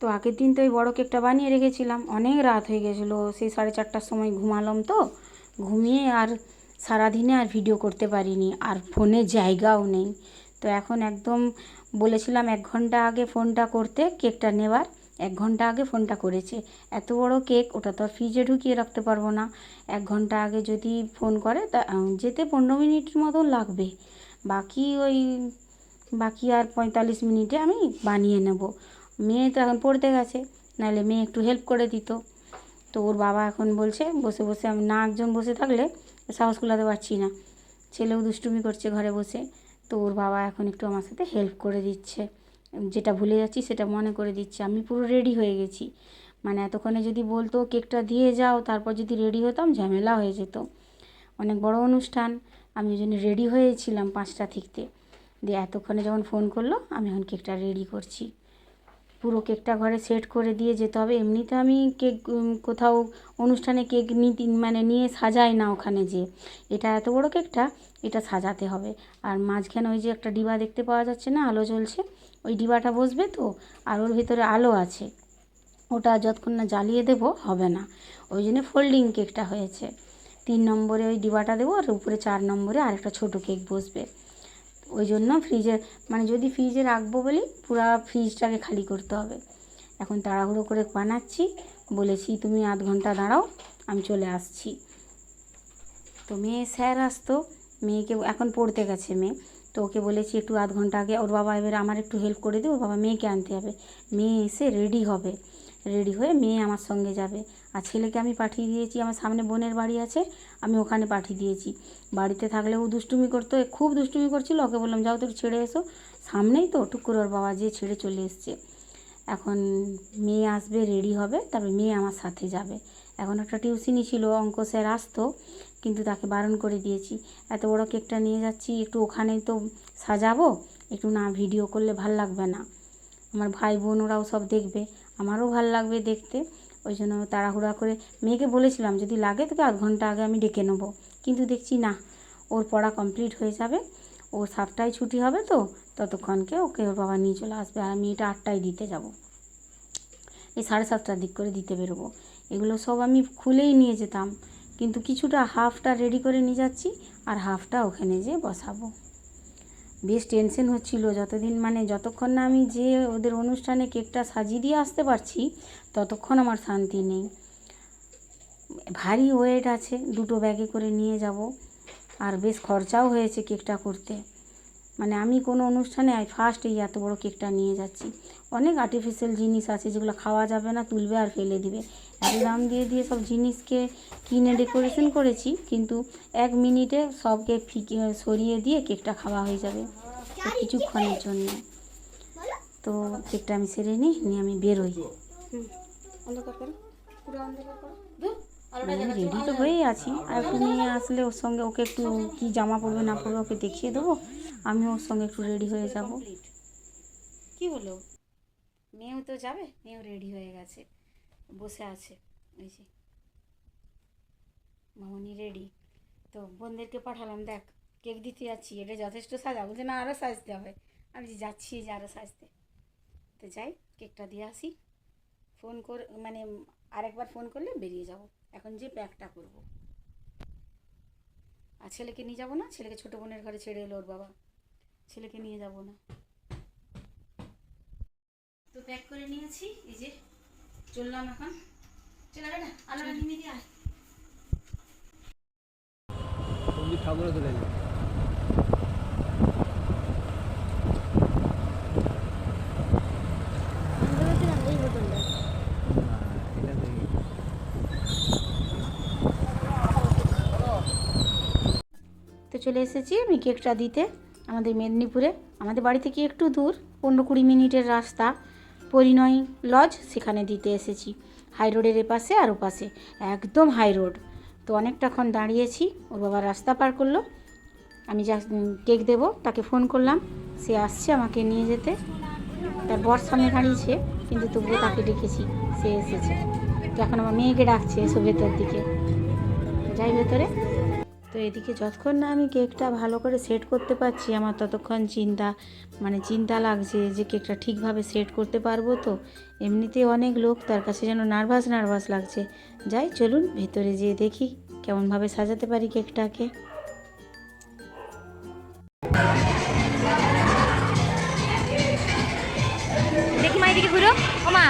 তো আগের দিন তো ওই বড় কেকটা বানিয়ে রেখেছিলাম। অনেক রাত হয়ে গেছিল। সেই সাড়ে চারটার সময় ঘুমালাম তো। ঘুমিয়ে আর সারাদিনে আর ভিডিও করতে পারিনি। আর ফোনে জায়গাও নেই। তো এখন একদম বলেছিলাম এক ঘণ্টা আগে ফোনটা করতে, কেকটা নেবার। এক ঘণ্টা আগে ফোনটা করেছে। এত বড় কেক, ওটা তো আর ফ্রিজে ঢুকিয়ে রাখতে পারব না। এক ঘণ্টা আগে যদি ফোন করে, তা যেতে পনেরো মিনিট মতো লাগবে। বাকি ওই বাকি আর পঁয়তাল্লিশ মিনিটে আমি বানিয়ে নেব। মেয়ে তো এখন পড়তে গেছে, নাহলে মেয়ে একটু হেল্প করে দিত। তো ওর বাবা এখন বলছে, বসে বসে আমি না একজন বসে থাকলে সাহস কুলাতে পারছি না। ছেলেও দুষ্টুমি করছে ঘরে বসে, তো ওর বাবা এখন একটু আমার সাথে হেল্প করে দিচ্ছে। যেটা ভুলে যাচ্ছি সেটা মনে করে দিচ্ছে। আমি পুরো রেডি হয়ে গেছি। মানে এতক্ষণে যদি বলতো, কেকটা দিয়ে যাও, তারপর যদি রেডি হতাম, ঝামেলা হয়ে যেত। অনেক বড় অনুষ্ঠান, আমি ওই জন্য রেডি হয়েছিলাম পাঁচটা থেকে। দিয়ে এতক্ষণে যখন ফোন করল, আমি এখন কেকটা রেডি করছি। পুরো কেকটা ঘরে সেট করে দিয়ে যেতে হবে। এমনিতে আমি কেক কোথাও অনুষ্ঠানে কেক নিতে মানে নিয়ে সাজাই না ওখানে যে। এটা এত বড় কেকটা এটা সাজাতে হবে। আর মাঝখানে ওই যে একটা ডিবা দেখতে পাওয়া যাচ্ছে না, আলো জ্বলছে। ওই ডিবাটা বসবে তো, আর ওর ভিতরে আলো আছে। ওটা যতক্ষণ না জ্বালিয়ে দেবো, হবে না। ওই জন্য ফোল্ডিং কেকটা হয়েছে। তিন নম্বরে ওই ডিবাটা দেবো, আর উপরে চার নম্বরে আরেকটা ছোটো কেক বসবে। ওই জন্য ফ্রিজে মানে যদি ফ্রিজে রাখব বলি, পুরো ফ্রিজটাকে খালি করতে হবে। এখন তাড়াহুড়ো করে বানাচ্ছি, বলেছি তুমি আধ ঘণ্টা দাঁড়াও, আমি চলে আসছি। তো মেয়ে স্যার আসতো, মেয়েকে, এখন পড়তে গেছে মেয়ে। তো ওকে বলেছি একটু আধ ঘণ্টা আগে, ওর বাবা এবার আমার একটু হেল্প করে দিও ওর বাবা মেয়েকে আনতে হবে মেয়ে এসে রেডি হবে। রেডি হয়ে মেয়ে আমার সঙ্গে যাবে। আর ছেলেকে আমি পাঠিয়ে দিয়েছি, আমার সামনে বোনের বাড়ি আছে, আমি ওখানে পাঠিয়ে দিয়েছি। বাড়িতে থাকলেও দুষ্টুমি করতো খুব দুষ্টুমি করছিল, ওকে বললাম, যাও তো ছেড়ে এসো। সামনেই তো টুক করে ওর বাবা যেয়ে ছেড়ে চলে এসছে। এখন মেয়ে আসবে রেডি হবে, তারপর মেয়ে আমার সাথে যাবে। এখন একটা টিউশনি ছিল, অঙ্ক স্যার আসতো, কিন্তু তাকে বারণ করে দিয়েছি। এত বড় কেকটা নিয়ে যাচ্ছি, একটু ওখানেই তো সাজাবো, একটু না ভিডিও করলে ভালো লাগবে না। আমার ভাই বোন ওরাও সব দেখবে, আমারও ভালো লাগবে দেখতে। ওই জন্য তাড়াহুড়া করে মেয়েকে বলেছিলাম, যদি লাগে তোকে আধ ঘণ্টা আগে আমি ডেকে নেব। কিন্তু দেখছি না, ওর পড়া কমপ্লিট হয়ে যাবে, ও সাতটায় ছুটি হবে তো ততক্ষণকে ওকে ওর বাবা নিয়ে চলে আসবে আর আমি এটা আটটায় দিতে যাব। এই সাড়ে সাতটার দিক করে দিতে বেরোবো। এগুলো সব আমি খুলেই নিয়ে যেতাম, কিন্তু কিছুটা হাফটা রেডি করে নিয়ে যাচ্ছি আর হাফটা ওখানে যেয়ে বসাবো। বেশ টেনশন হচ্ছিল। যতদিন মানে যতক্ষণ না আমি যে ওদের অনুষ্ঠানে কেকটা সাজিয়ে দিয়ে আসতে পারছি, ততক্ষণ আমার শান্তি নেই। ভারী ওয়েট আছে, দুটো ব্যাগে করে নিয়ে যাব। আর বেশ খরচাও হয়েছে কেকটা করতে। মানে আমি কোনো অনুষ্ঠানে ফার্স্ট এই এত বড় কেকটা নিয়ে যাচ্ছি। অনেক আর্টিফিশিয়াল জিনিস আছে যেগুলো খাওয়া যাবে না, তুলবে আর ফেলে দিবে। এত দাম দিয়ে দিয়ে সব জিনিসকে কিনে ডেকোরেশন করেছি কিন্তু এক মিনিটে সবকে ফিকে সরিয়ে দিয়ে কেকটা খাওয়া হয়ে যাবে কিছুক্ষণের জন্য। তো কেকটা আমি সেরে নিই নিয়ে আমি বেরোই। রেডি তো হয়েই আছি। আর একটু মেয়ে আসলে ওর সঙ্গে ওকে একটু কি জামা পরবে না পরবে ওকে দেখিয়ে দেবো। আমি ওর সঙ্গে একটু রেডি হয়ে যাব। কি হলো? মেয়েও তো যাবে মেয়েও রেডি হয়ে গেছে। বসে আছে। ওই যে। মামনি রেডি তো বোনদেরকে পাঠালাম, দেখ কেক দিতে যাচ্ছি, এটা যথেষ্ট সাজা। বলছে, না আরও সাজতে হবে। আমি যে যাচ্ছি যে আরও সাজতে তো যাই কেকটা দিয়ে আসি। ফোন করে মানে আরেকবার ফোন করলে বেরিয়ে যাব। এখন যে প্যাকটা করব। আর ছেলেকে নিয়ে যাব না? ছেলেকে ছোটো বোনের ঘরে ছেড়ে এলো ওর বাবা। ছেলেকে নিয়ে যাব না। তো প্যাক করে নিয়েছি, এই যে। চললাম এখন। চলে গেলে আলাদা নিয়ে দিয়ে আয়। তুমি ঠাকুরে তো চলে এসেছি আমি কেকটা দিতে আমাদের মেদিনীপুরে। আমাদের বাড়ি থেকে একটু দূর পনেরো কুড়ি মিনিটের রাস্তা। পরিণয় লজ সেখানে দিতে এসেছি। হাই রোডের এপাশে আর ওপাশে। একদম হাই রোড। তো অনেকটাক্ষণ দাঁড়িয়েছি, ওর বাবা রাস্তা পার করল। আমি যা কেক দেবো, তাকে ফোন করলাম। সে আসছে আমাকে নিয়ে যেতে। তার বর সামনে দাঁড়িয়েছে কিন্তু তবুও তাকে ডেকেছি। সে এসেছে। তো এখন আমার মেয়েকে ডাকছে এসো ভেতর দিকে। যাই ভেতরে। তো এদিকে যতক্ষণ না আমি কেকটা ভালো করে সেট করতে পারছি, আমার ততক্ষণ চিন্তা মানে চিন্তা লাগছে যে কেকটা ঠিকভাবে সেট করতে পারব তো। এমনিতে অনেক লোক তার কাছে যেন নার্ভাস নার্ভাস লাগছে। যাই, চলুন ভেতরে যেয়ে দেখি কেমনভাবে সাজাতে পারি কেকটাকে। দেখি মা এদিকে ঘুরো। ও মা।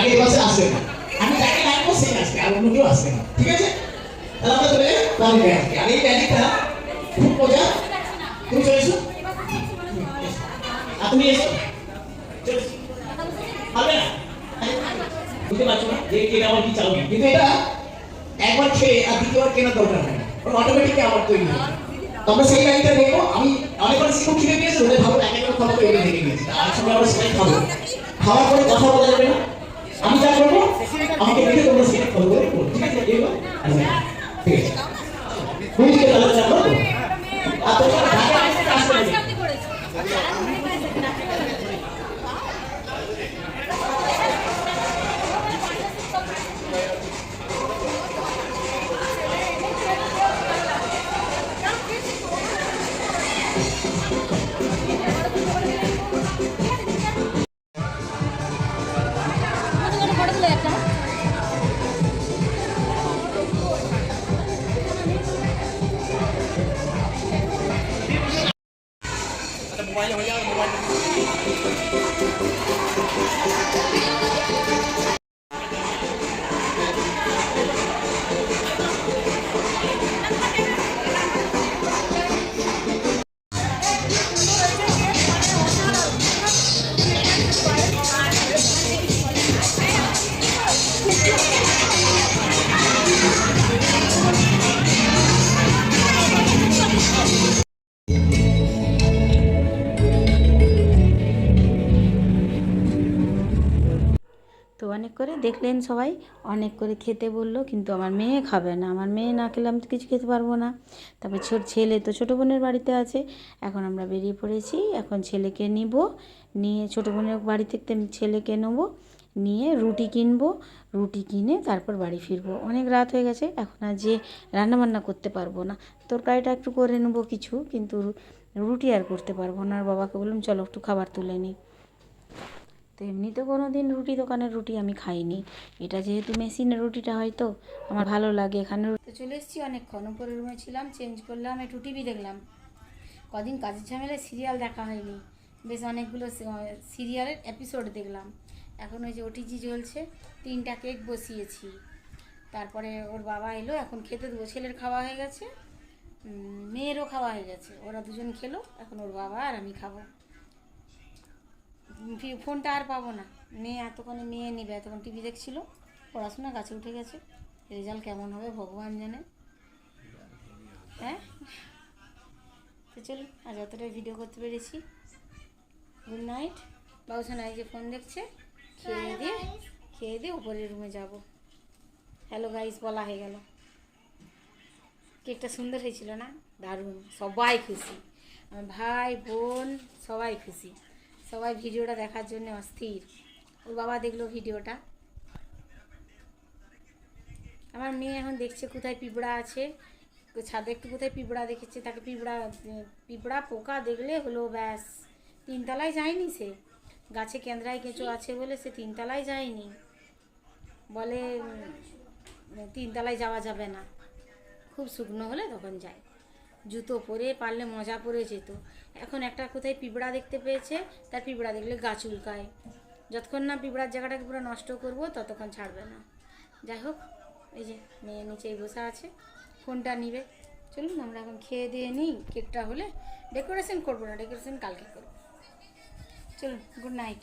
একটা আছে পাশে আসবে না। আমি যাকে রাখব সেই আসবে আর অন্য কেউ আসবে না। ঠিক আছে? তাহলে আমরা চলে পরের ম্যাচে আর এই ম্যাজিকটা খুব মজা তুমি চলে এসো। আর তুমি এসো। চলে হবে না? বুঝতে পারছ না? যে কে আমার কি চালবে কিন্তু এটা একবার খেয়ে আর দ্বিতীয়বার কেনার দরকার নেই অটোমেটিক আবার তৈরি হবে তো আমরা সেই লাইনটা দেখব। আমি অনেকবার শিক্ষক খিদে পেয়েছে ওদের ভাবো এক একবার খাবার তৈরি থেকে গেছি তার সঙ্গে আমরা সেটাই খাব। খাওয়ার পরে কথা বলা যাবে না। আমি যা করব আমাকে দেখে তোমরা সেটা ফলো করে ঠিক আছে? আচ্ছা, ঠিক আছে। ঠিক তাহলে আর তোমরা করে দেখলেন সবাই। অনেক করে খেতে বলল, কিন্তু আমার মেয়ে খাবে না। আমার মেয়ে না খেলে আমি তো কিছু খেতে পারব না। তারপর ছোট ছেলে তো ছোটো বোনের বাড়িতে আছে। এখন আমরা বেরিয়ে পড়েছি। এখন ছেলেকে নিব। নিয়ে ছোটো বোনের বাড়ি থেকে ছেলেকে নেব। নিয়ে রুটি কিনবো। রুটি কিনে তারপর বাড়ি ফিরবো। অনেক রাত হয়ে গেছে। এখন আর যে রান্নাবান্না করতে পারব না। তরকারিটা একটু করে নেব কিছু। কিন্তু রুটি আর করতে পারব না। আর বাবাকে বললাম, চলো একটু খাবার তুলে নিই। তো এমনিতে কোনো দিন রুটি দোকানের রুটি আমি খাইনি। এটা যেহেতু মেশিনের রুটিটা হয়তো আমার ভালো লাগে এখানে তো চলে এসেছি অনেকক্ষণ। উপরের রুমে ছিলাম, চেঞ্জ করলাম, একটু টিভি দেখলাম। কদিন কাজের ঝামেলায় সিরিয়াল দেখা হয়নি। বেশ অনেকগুলো সিরিয়ালের এপিসোড দেখলাম। এখন ওই যে ওটিজি চলছে, তিনটা কেক বসিয়েছি। তারপরে ওর বাবা এলো, এখন খেতে দেবো। ছেলের খাওয়া হয়ে গেছে মেয়েরও খাওয়া হয়ে গেছে। ওরা দুজন খেলো, এখন ওর বাবা আর আমি খাব। ফোনটা আর পাবো না। মেয়ে এতক্ষণে মেয়ে নেবে এতক্ষণ টিভি দেখছিল পড়াশোনা গাছে উঠে গেছে। রেজাল্ট কেমন হবে ভগবান জানে। হ্যাঁ? তো চলুন আর যতটা ভিডিও করতে পেরেছি। গুড নাইট বাবুসানা এই যে ফোন দেখছে খেয়ে দিয়ে খেয়ে দিয়ে উপরের রুমে যাব। হ্যালো গাইস বলা হয়ে গেল। কেকটা সুন্দর হয়েছিল না? দারুণ। সবাই খুশি। আমার ভাই বোন সবাই খুশি। সবাই ভিডিওটা দেখার জন্য অস্থির। ওর বাবা দেখল ভিডিওটা। আমার মেয়ে এখন দেখছে কোথায় পিঁপড়া আছে। ছাদে একটু কোথায় পিঁপড়া দেখেছে, তাকে পিঁপড়া পিঁপড়া পোকা দেখলে হলো ব্যাস। তিনতলায় যায়নি সে। গাছে কেন্দ্রায় কেঁচো আছে বলে সে তিনতলায় যায়নি। বলে তিনতলায় যাওয়া যাবে না। খুব শুকনো হলে তখন যায়। জুতো পরে পারলে মজা পরে যেত। এখন একটা কোথায় পিঁপড়া দেখতে পেয়েছে, তার পিঁপড়া দেখলে গাছ উল্কায় যতক্ষণ না পিঁপড়ার জায়গাটাকে পুরো নষ্ট করব, ততক্ষণ ছাড়বে না। যাই হোক, এই যে মেয়ে নিচেই বসে আছে, ফোনটা নিবে। চলুন, আমরা এখন খেয়ে দিয়ে নিই, কেকটা হলে। ডেকোরেশন করব না ডেকোরেশন কালকে করব। চলুন গুড নাইট